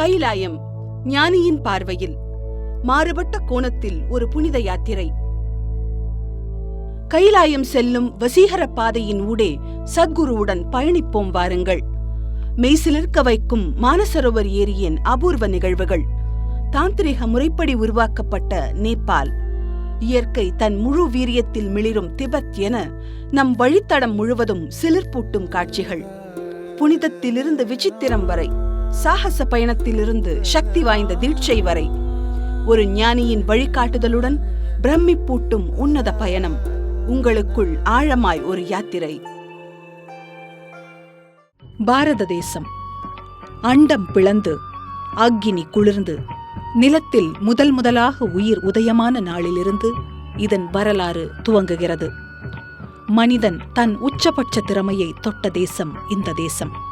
கைலாயம் ஞானியின் பார்வையில் மாறுபட்ட கோணத்தில் ஒரு புனித யாத்திரை. கைலாயம் செல்லும் வசீகர பாதையின் ஊடே சத்குருவுடன் பயணிப்போம் வாருங்கள். மெய்சிலிருக்க வைக்கும் மானசரோவர் ஏரியின் அபூர்வ நிகழ்வுகள் தாந்திரிக முறைப்படி உருவாக்கப்பட்ட நேபாள். இயற்கை தன் முழு வீரியத்தில் மிளிரும் திபெத் என நம் வழித்தடம் முழுவதும் சிலிர்ப்பூட்டும் காட்சிகள். புனிதத்திலிருந்து விசித்திரம் வரை சாகச பயணத்திலிருந்து சக்தி வாய்ந்த தீட்சை வரை. ஒரு ஞானியின் வழிகாட்டுதலுடன் பிரமிப்பூட்டும் உன்னத பயணம் உங்களுக்குள் ஆழமாய் ஒரு யாத்திரை. பாரத தேசம். அண்டம் பிளந்து அக்கினி குளிர்ந்து நிலத்தில் முதல் முதலாக உயிர் உதயமான நாளிலிருந்து இதன் வரலாறு துவங்குகிறது. மனிதன் தன் உச்சபட்ச திறமையை தொட்ட தேசம் இந்த தேசம்.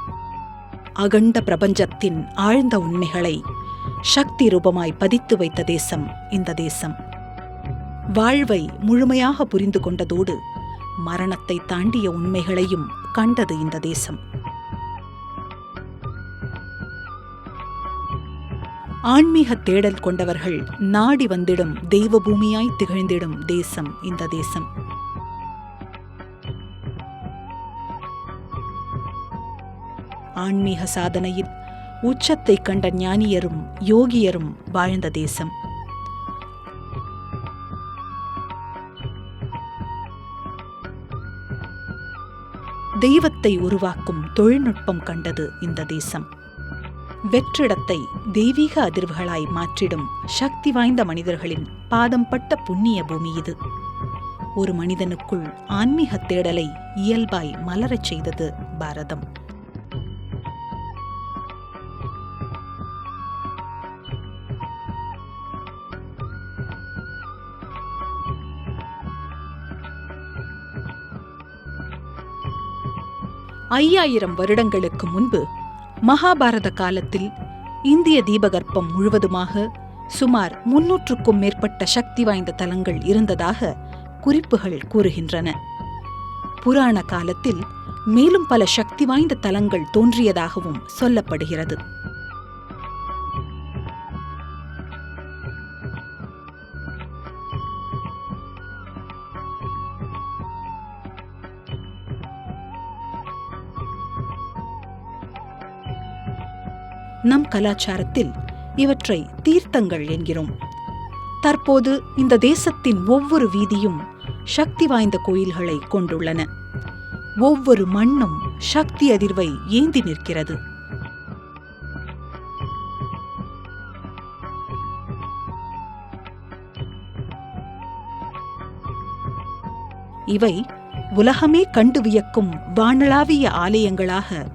அகண்ட பிரபஞ்சத்தின் ஆழ்ந்த உண்மைகளை சக்தி ரூபமாய் பதித்து வைத்த தேசம் இந்த தேசம். வாழ்வை முழுமையாக புரிந்து கொண்டதோடு மரணத்தை தாண்டிய உண்மைகளையும் கண்டது இந்த தேசம். ஆன்மீக தேடல் கொண்டவர்கள் நாடி வந்திடும் தெய்வ பூமியாய் திகழ்ந்திடும் தேசம் இந்த தேசம். ஆன்மீக சாதனையில் உச்சத்தை கண்ட ஞானியரும் யோகியரும் வாழ்ந்த தேசம். தெய்வத்தை உருவாக்கும் தொழில்நுட்பம் கண்டது இந்த தேசம். வெற்றிடத்தை தெய்வீக அதிர்வுகளாய் மாற்றிடும் சக்தி வாய்ந்த மனிதர்களின் பாதம் பட்ட புண்ணிய பூமி இது. ஒரு மனிதனுக்குள் ஆன்மீக தேடலை இயல்பாய் மலரச் செய்தது பாரதம். ஐயாயிரம் வருடங்களுக்கு முன்பு மகாபாரத காலத்தில் இந்திய தீபகற்பம் முழுவதுமாக சுமார் முன்னூற்றுக்கும் மேற்பட்ட சக்தி வாய்ந்த தலங்கள் இருந்ததாக குறிப்புகள் கூறுகின்றன. புராண காலத்தில் மேலும் பல சக்தி வாய்ந்த தலங்கள் தோன்றியதாகவும் சொல்லப்படுகிறது. நம் கலாச்சாரத்தில் இவற்றை தீர்த்தங்கள் என்கிறோம். தற்போது இந்த தேசத்தின் ஒவ்வொரு வீதியும் சக்தி வாய்ந்த கோயில்களை கொண்டுள்ளன. ஒவ்வொரு மண்ணும் சக்தி அதிர்வை ஏந்தி நிற்கிறது. இவை உலகமே கண்டு வியக்கும் வானளாவிய ஆலயங்களாக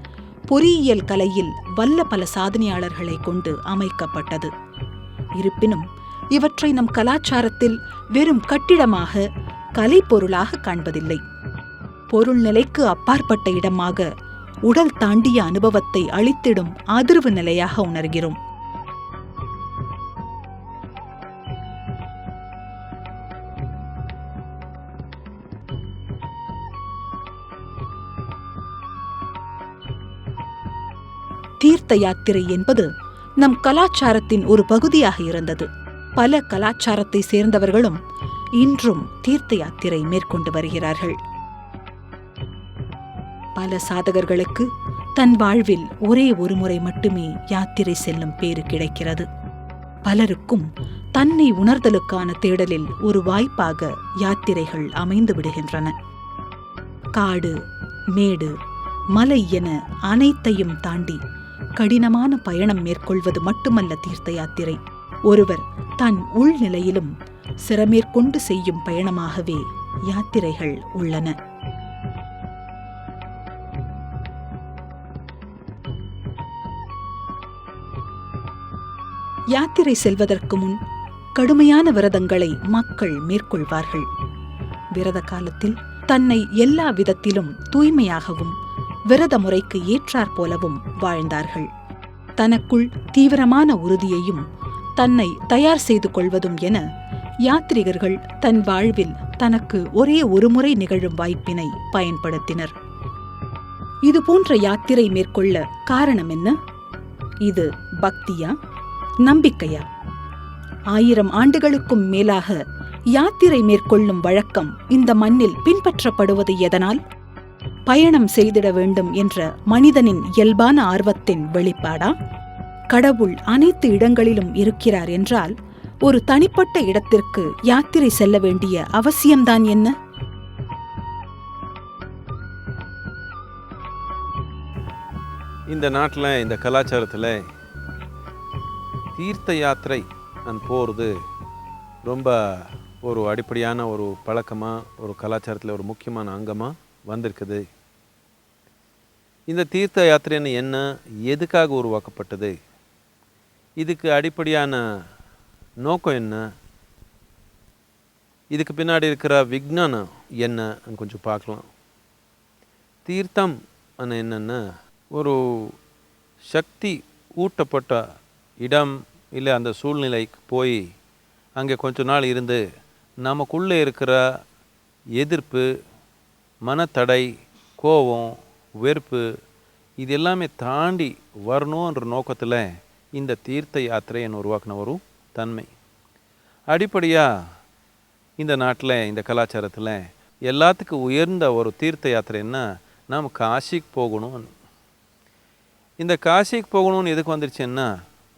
பொறியியல் கலையில் வல்ல பல சாதனையாளர்களை கொண்டு அமைக்கப்பட்டது. இருப்பினும் இவற்றை நம் கலாச்சாரத்தில் வெறும் கட்டிடமாக கலை பொருளாக காண்பதில்லை. பொருள் நிலைக்கு அப்பாற்பட்ட இடமாக உடல் தாண்டிய அனுபவத்தை அளித்திடும் அதிர்வு நிலையாக உணர்கிறோம். தீர்த்த யாத்திரை என்பது நம் கலாச்சாரத்தின் ஒரு பகுதியாக இருந்தது. பல கலாச்சாரத்தை சேர்ந்தவர்களும் இன்றும் தீர்த்த யாத்திரை மேற்கொண்டு வருகிறார்கள். பல சாதகர்களுக்கு தன் வாழ்வில் ஒரே ஒரு முறை மட்டுமே யாத்திரை செல்லும் பேறு கிடைக்கிறது. பலருக்கும் தன்னை உணர்தலுக்கான தேடலில் ஒரு வாய்ப்பாக யாத்திரைகள் அமைந்து விடுகின்றன. காடு மேடு மலை என அனைத்தையும் தாண்டி கடினமான பயணம் மேற்கொள்வது மட்டுமல்ல தீர்த்த யாத்திரை ஒருவர் தன் உள்நிலையிலும் சிறமேற்கொண்டு செய்யும் பயணமாகவே யாத்திரைகள் உள்ளன. யாத்திரை செல்வதற்கு முன் கடுமையான விரதங்களை மக்கள் மேற்கொள்வார்கள். விரத காலத்தில் தன்னை எல்லா விதத்திலும் தூய்மையாகவும் விரத முறைக்கு ஏற்றாற் போலவும் வாழ்ந்தார்கள். தனக்குள் தீவிரமான உறுதியையும் தன்னை தயார் செய்து கொள்வதும் என யாத்ரிகர்கள் தன் வாழ்வில் தனக்கு ஒரே ஒருமுறை நிகழும் வாய்ப்பினை பயன்படுத்தினர். இதுபோன்ற யாத்திரை மேற்கொள்ள காரணம் என்ன? இது பக்தியா? நம்பிக்கையா? ஆயிரம் ஆண்டுகளுக்கும் மேலாக யாத்திரை மேற்கொள்ளும் வழக்கம் இந்த மண்ணில் பின்பற்றப்படுவது எதனால்? பயணம் செய்திட வேண்டும் என்ற மனிதனின் இயல்பான ஆர்வத்தின் வெளிப்பாடா? கடவுள் அனைத்து இடங்களிலும் இருக்கிறார் என்றால் ஒரு தனிப்பட்ட இடத்திற்கு யாத்திரை செல்ல வேண்டிய அவசியம்தான் என்ன? இந்த நாட்டில் இந்த கலாச்சாரத்தில் தீர்த்த யாத்திரை நான் போகிறது ரொம்ப ஒரு அடிப்படையான ஒரு பழக்கமாக ஒரு கலாச்சாரத்தில் ஒரு முக்கியமான அங்கமாக வந்திருக்குது. இந்த தீர்த்த யாத்திரைன்னு என்ன எதுக்காக உருவாக்கப்பட்டது இதுக்கு அடிப்படையான நோக்கம் என்ன இதுக்கு பின்னாடி இருக்கிற விஜானம் என்னன்னு கொஞ்சம் பார்க்கலாம். தீர்த்தம் என்னென்னா ஒரு சக்தி ஊட்டப்பட்ட இடம் இல்லை அந்த சூழ்நிலைக்கு போய் அங்கே கொஞ்ச நாள் இருந்து நமக்குள்ளே இருக்கிற எதிர்ப்பு மனத்தடை கோபம் வெறுப்பு இது எல்லாமே தாண்டி வரணுன்ற நோக்கத்தில் இந்த தீர்த்த யாத்திரையை உருவாக்கின ஒரு தன்மை. அடிப்படையாக இந்த நாட்டில் இந்த கலாச்சாரத்தில் எல்லாத்துக்கும் உயர்ந்த ஒரு தீர்த்த யாத்திரைன்னா நாம் காசிக்கு போகணும்னு. இந்த காசிக்கு போகணும்னு எதுக்கு வந்துருச்சுன்னா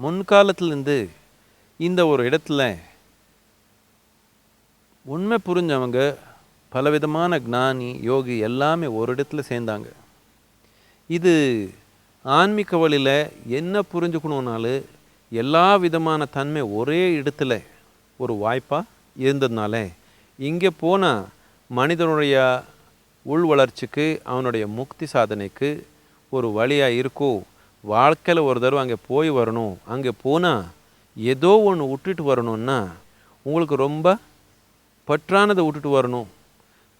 முன்காலத்துலேருந்து இந்த ஒரு இடத்துல உண்மை புரிஞ்சவங்க பலவிதமான ஞானி யோகி எல்லாமே ஒரு இடத்துல சேர்ந்தாங்க. இது ஆன்மீக வழியில் என்ன புரிஞ்சுக்கணுன்னாலும் எல்லா விதமான தன்மை ஒரே இடத்துல ஒரு வாய்ப்பாக இருந்ததுனால இங்கே போனால் மனிதனுடைய உள் வளர்ச்சிக்கு அவனுடைய முக்தி சாதனைக்கு ஒரு வழியாக இருக்கும் வாழ்க்கையில் ஒரு தடவை அங்கே போய் வரணும் அங்கே போனால் ஏதோ ஒன்று விட்டுட்டு வரணும்னா உங்களுக்கு ரொம்ப பற்றானதை விட்டுட்டு வரணும்.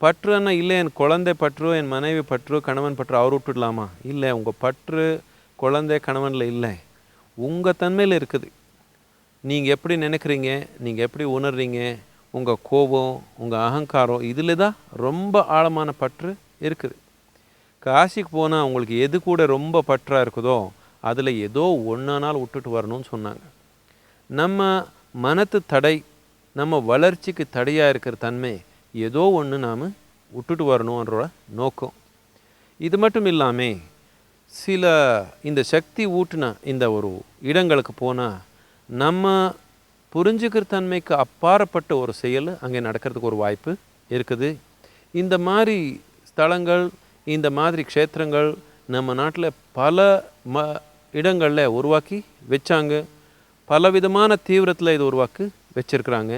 பற்றுன்னா இல்லை என் குழந்தை பற்று என் மனைவி பற்று கணவன் பற்று அவர் விட்டுடலாமா? இல்லை உங்கள் பற்று குழந்தை கணவனில் இல்லை. உங்கள் தன்மையில் இருக்குது. நீங்கள் எப்படி நினைக்கிறீங்க? நீங்கள் எப்படி உணர்றீங்க? உங்கள் கோபம் உங்கள் அகங்காரம் இதில் தான் ரொம்ப ஆழமான பற்று இருக்குது. காசிக்கு போனால் உங்களுக்கு எது கூட ரொம்ப பற்றாக இருக்குதோ அதில் ஏதோ ஒன்றா நாள் விட்டுட்டு வரணும்னு சொன்னாங்க. நம்ம மனத்து தடை நம்ம வளர்ச்சிக்கு தடையாக இருக்கிற தன்மை ஏதோ ஒன்று நாம் விட்டுட்டு வரணுன்ற நோக்கம். இது மட்டும் இல்லாமல் சில இந்த சக்தி ஊட்டின இந்த ஒரு இடங்களுக்கு போனால் நம்ம புரிஞ்சுக்கிற தன்மைக்கு அப்பாற்பட்ட ஒரு செயல் அங்கே நடக்கிறதுக்கு ஒரு வாய்ப்பு இருக்குது. இந்த மாதிரி ஸ்தலங்கள் இந்த மாதிரி க்ஷேத்திரங்கள் நம்ம நாட்டில் பல ம இடங்களில் உருவாக்கி வச்சாங்க. பலவிதமான தீவிரத்தில் இது உருவாக்கி வச்சிருக்கிறாங்க.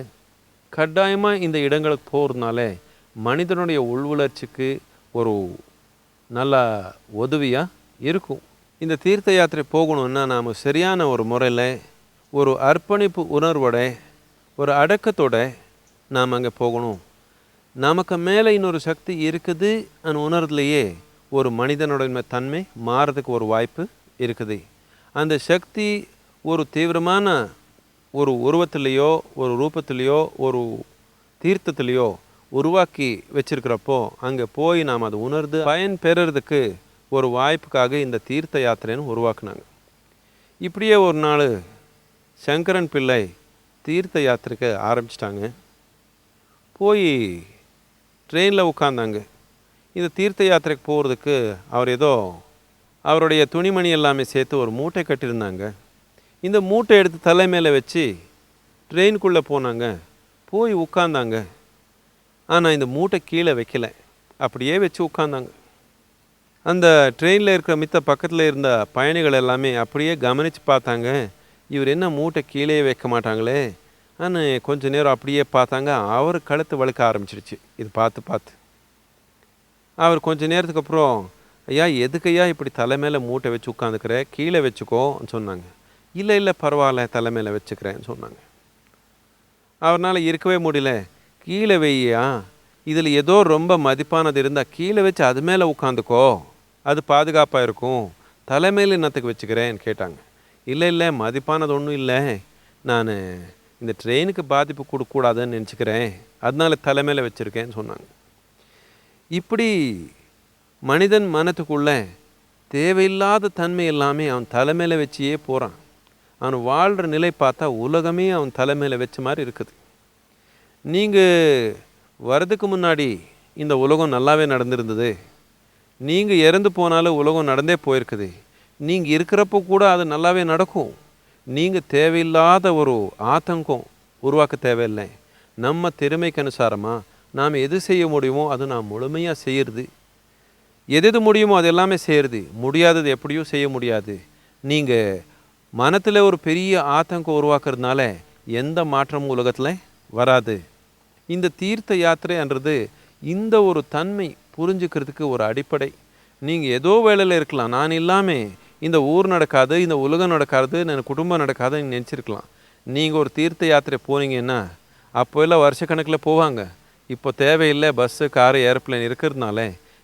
கட்டாயமாக இந்த இடங்களுக்கு போகிறதுனால மனிதனுடைய உள்வளர்ச்சிக்கு ஒரு நல்ல உதவியாக இருக்கும். இந்த தீர்த்த யாத்திரை போகணுன்னா நாம் சரியான ஒரு முறையில் ஒரு அர்ப்பணிப்பு உணர்வோட ஒரு அடக்கத்தோட நாம் அங்கே போகணும். நமக்கு மேலே இன்னொரு சக்தி இருக்குது அந்த உணர்வுலையே ஒரு மனிதனுடைய தன்மை மாறதுக்கு ஒரு வாய்ப்பு இருக்குது. அந்த சக்தி ஒரு தீவிரமான ஒரு உருவத்திலேயோ ஒரு ரூபத்திலேயோ ஒரு தீர்த்தத்திலேயோ உருவாக்கி வச்சிருக்கிறப்போ அங்கே போய் நாம் அதை உணர்ந்து பயன் பெறுறதுக்கு ஒரு வாய்ப்புக்காக இந்த தீர்த்த யாத்திரைன்னு உருவாக்குனாங்க. இப்படியே ஒரு நாள் சங்கரன் பிள்ளை தீர்த்த யாத்திரைக்கு ஆரம்பிச்சிட்டாங்க. போய் ட்ரெயினில் உட்காந்தாங்க இந்த தீர்த்த யாத்திரைக்கு போகிறதுக்கு அவர் ஏதோ அவருடைய துணிமணி எல்லாமே சேர்த்து ஒரு மூட்டை கட்டியிருந்தாங்க. இந்த மூட்டை எடுத்து தலை மேலே வச்சு ட்ரெயினுக்குள்ளே போனாங்க. போய் உட்காந்தாங்க. ஆனால் இந்த மூட்டை கீழே வைக்கல. அப்படியே வச்சு உட்காந்தாங்க. அந்த ட்ரெயினில் இருக்கிற மித்த பக்கத்தில் இருந்த பயணிகள் எல்லாமே அப்படியே கவனித்து பார்த்தாங்க. இவர் என்ன மூட்டை கீழே வைக்க மாட்டாங்களே? ஆனால் கொஞ்ச நேரம் அப்படியே பார்த்தாங்க. அவர் கழுத்து வழுக்க ஆரம்பிச்சிருச்சு. இது பார்த்து பார்த்து. அவர் கொஞ்ச நேரத்துக்கு அப்புறம் ஐயா எதுக்கையா இப்படி தலை மேலே மூட்டை வச்சு உட்காந்துக்கிற கீழே வச்சுக்கோன்னு சொன்னாங்க. இல்லை இல்லை பரவாயில்ல தலை மேலே வச்சுக்கிறேன்னு சொன்னாங்க. அவர்னால் இருக்கவே முடியல. கீழே வெய்யா இதில் ஏதோ ரொம்ப மதிப்பானது இருந்தால் கீழே வச்சு அது மேலே உட்காந்துக்கோ. அது பாதுகாப்பாக இருக்கும். தலைமையில் என்னத்துக்கு வச்சுக்கிறேன்னு கேட்டாங்க. இல்லை இல்லை மதிப்பானது ஒன்றும் இல்லை. நான் இந்த ட்ரெயினுக்கு பாதிப்பு கொடுக்கக்கூடாதுன்னு நினச்சிக்கிறேன். அதனால தலைமையில் வச்சுருக்கேன்னு சொன்னாங்க. இப்படி மனிதன் மனத்துக்குள்ளே தேவையில்லாத தன்மை எல்லாமே அவன் தலைமையில் வச்சியே போகிறான் அவன் வாழ்கிற நிலை பார்த்தா உலகமே அவன் தலைமையில் வச்ச மாதிரி இருக்குது. நீங்கள் வரதுக்கு முன்னாடி இந்த உலகம் நல்லாவே நடந்திருந்தது. நீங்கள் இறந்து போனாலும் உலகம் நடந்தே போயிருக்குது. நீங்கள் இருக்கிறப்போ கூட அது நல்லாவே நடக்கும். நீங்கள் தேவையில்லாத ஒரு ஆத்தங்கம் உருவாக்க தேவையில்லை. நம்ம திறமைக்கு அனுசாரமாக நாம் எது செய்ய முடியுமோ அது நாம் முழுமையாக செய்கிறது எது எது முடியுமோ அது எல்லாமே செய்கிறது முடியாதது எப்படியும் செய்ய முடியாது. நீங்கள் மனத்தில் ஒரு பெரிய ஆத்தங்கம் உருவாக்குறதுனால எந்த மாற்றமும் உலகத்தில் வராது. இந்த தீர்த்த யாத்திரைன்றது இந்த ஒரு தன்மை புரிஞ்சுக்கிறதுக்கு ஒரு அடிப்படை. நீங்கள் ஏதோ வேலையில் இருக்கலாம். நான் இல்லாமல் இந்த ஊர் நடக்காது இந்த உலகம் நடக்காது என் குடும்பம் நடக்காதுன்னு நினச்சிருக்கலாம். நீங்கள் ஒரு தீர்த்த யாத்திரை போனீங்கன்னா அப்போ எல்லாம் வருஷக்கணக்கில் போவாங்க. இப்போ தேவையில்லை பஸ்ஸு காரு ஏரோப்ளேன் இருக்கிறதுனால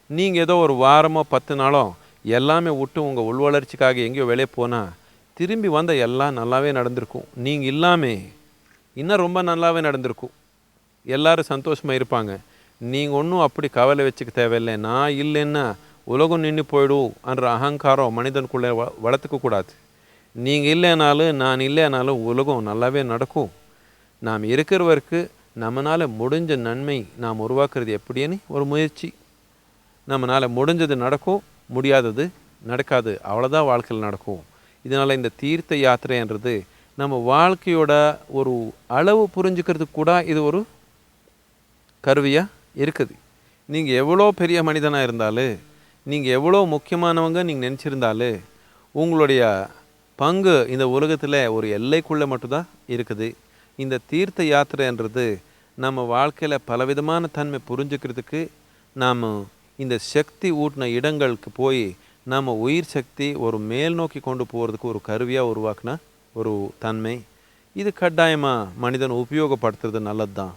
நீங்கள் ஏதோ ஒரு வாரமோ பத்து நாளோ எல்லாமே விட்டு உங்கள் உள்வளர்ச்சிக்காக எங்கேயோ வெளியே போனால் திரும்பி வந்த எல்லாம் நல்லாவே நடந்திருக்கும். நீங்கள் இல்லாமே இன்னும் ரொம்ப நல்லாவே நடந்திருக்கும். எல்லோரும் சந்தோஷமாக இருப்பாங்க. நீங்கள் ஒன்றும் அப்படி கவலை வச்சுக்க தேவையில்லை. நான் இல்லைன்னா உலகம் நின்று போயிடும் என்ற அகங்காரம் மனிதனுக்குள்ளே வ வளர்த்துக்கக்கூடாது நீங்கள் இல்லைனாலும் நான் இல்லைனாலும் உலகம் நல்லாவே நடக்கும். நாம் இருக்கிற வரைக்கும் நம்மளால் முடிஞ்ச நன்மை நாம் உருவாக்குறது எப்படின்னு ஒரு முயற்சி. நம்மளால் முடிஞ்சது நடக்கும் முடியாதது நடக்காது. அவ்வளோதான் வாழ்க்கையில் நடக்கும். இதனால் இந்த தீர்த்த யாத்திரைன்றது நம்ம வாழ்க்கையோட ஒரு அளவு புரிஞ்சுக்கிறதுக்கு கூட இது ஒரு கருவியாக இருக்குது. நீங்கள் எவ்வளோ பெரிய மனிதனாக இருந்தாலும் நீங்கள் எவ்வளோ முக்கியமானவங்க நீங்கள் நினச்சிருந்தாலும் உங்களுடைய பங்கு இந்த உலகத்தில் ஒரு எல்லைக்குள்ளே மட்டும்தான் இருக்குது. இந்த தீர்த்த யாத்திரைன்றது நம்ம வாழ்க்கையில் பலவிதமான தன்மை புரிஞ்சுக்கிறதுக்கு நாம் இந்த சக்தி ஊட்டின இடங்களுக்கு போய் நம்ம உயிர் சக்தி ஒரு மேல் நோக்கி கொண்டு போகிறதுக்கு ஒரு கருவியாக உருவாக்குன ஒரு தன்மை. இது கட்டாயமாக மனிதன் உபயோகப்படுத்துறது நல்லது தான்